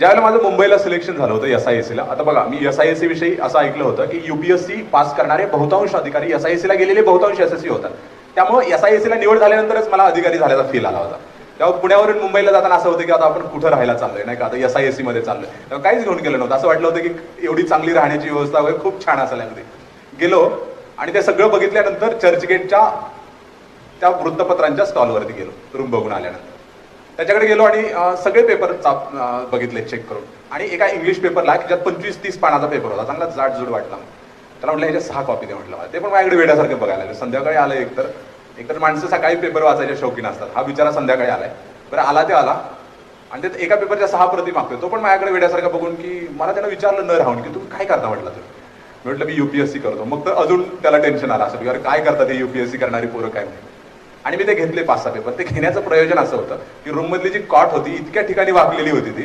ज्यावेळेला माझं मुंबईला सिलेक्शन झालं होतं एस आय एस सीला आता बघा मी एस आय एस विषयी असं ऐकलं होतं की युपीएससी पास करणारे बहुतांश अधिकारी एस आय एस ला गेलेले बहुतांश यशस्वी होतात. त्यामुळे एस आय एस ला निवड झाल्यानंतरच मला अधिकारी झाल्याचा फील आला होता. तेव्हा पुण्यावरून मुंबईला जाताना असं होतं की आता आपण कुठं राहायला चाललोय नाही का? आता एस आय एसमध्ये चाललोय. तेव्हा काहीच घेऊन गेलं नव्हतं. असं वाटलं होतं की एवढी चांगली राहण्याची व्यवस्था वगैरे खूप छान असायला गेलो आणि ते सगळं बघितल्यानंतर चर्चगेटच्या त्या वृत्तपत्रांच्या स्टॉलवरती गेलो. रूम बघून आल्यानंतर. त्याच्याकडे गेलो आणि सगळे पेपर चाप बघितले चेक करून. आणि एका इंग्लिश पेपरला की ज्यात पंचवीस तीस पानाचा पेपर होता. चांगला जाडजूड वाटला. त्याला म्हटलं ह्याच्या सहा कॉपी दे म्हटलं मला. ते पण माझ्याकडे वेड्यासारखं बघायला लागलं. संध्याकाळी आलं एकतर. एकतर माणसं सकाळी पेपर वाचायच्या शौकीन असतात. हा बिचारा संध्याकाळी आलाय. बरं आला ते आला. आणि त्यात एका पेपरच्या सहा प्रती मागतोय तो पण माझ्याकडे वेड्यासारखा बघून की मला त्यानं विचारलं न राहून की तुम्ही काय करता? म्हटलं तुम्ही मी म्हटलं मी युपीएससी करतो. मग तर अजून त्याला टेन्शन आलं असं. की अरे काय करतात हे युपीएससी करणारी पोरं काय? नाही आणि मी ते घेतले पाच सहा पेपर ते घेण्याचं प्रयोजन असं होतं की रूममधली जी कॉट होती इतक्या ठिकाणी वाकलेली होती ती